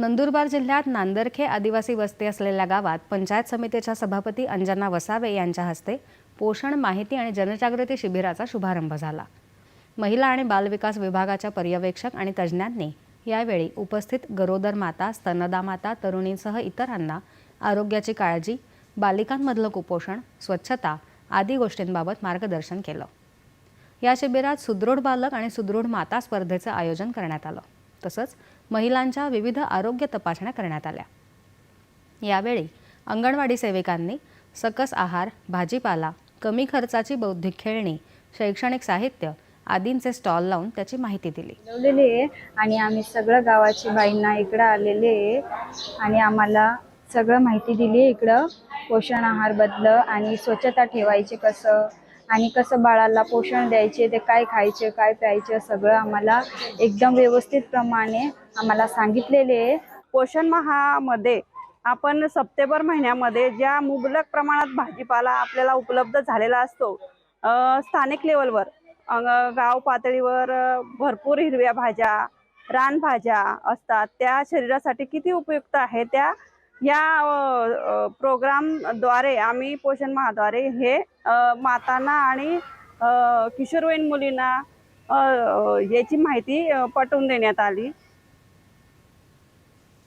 नंदुरबार जिल्ह्यात नांदरखे आदिवासी वस्ती असलेल्या गावात पंचायत समितीच्या सभापती अंजना वसावे यांच्या हस्ते पोषण माहिती आणि जनजागृती शिबिराचा शुभारंभ झाला. महिला आणि बालविकास विभागाच्या पर्यवेक्षक आणि तज्ज्ञांनी यावेळी उपस्थित गरोदर माता स्तनदा माता तरुणींसह इतरांना आरोग्याची काळजी बालिकांमधलं कुपोषण स्वच्छता आदी गोष्टींबाबत मार्गदर्शन केलं. या शिबिरात सुदृढ बालक आणि सुदृढ माता स्पर्धेचं आयोजन करण्यात आलं. तसंच महिलांच्या विविध आरोग्य तपासण्या करण्यात आल्या. यावेळी अंगणवाडी सेविकांनी सकस आहार भाजीपाला कमी खर्चाची बौद्धिक खेळणी शैक्षणिक साहित्य आदींचे स्टॉल लावून त्याची माहिती दिली. आहे आणि आम्ही सगळं गावाची बाईंना इकडं आलेले आहे आणि आम्हाला सगळं माहिती दिली इकडं. पोषण आहार बदल आणि स्वच्छता ठेवायचे कसं आणि कसं बाळाला पोषण द्यायचे ते काय खायचे काय प्यायचे सगळं आम्हाला एकदम व्यवस्थित प्रमाणे आम्हाला सांगितलेले आहे. पोषण महामध्ये आपण सप्टेंबर महिन्यामध्ये ज्या मुबलक प्रमाणात भाजीपाला आपल्याला उपलब्ध झालेला असतो स्थानिक लेवलवर गाव पातळीवर भरपूर हिरव्या भाज्या रानभाज्या असतात त्या शरीरासाठी किती उपयुक्त आहे त्या या प्रोग्रामद्वारे आम्ही पोषण महाद्वारे हे मातांना आणि किशोरवयीन मुलींना याची माहिती पटवून देण्यात आली.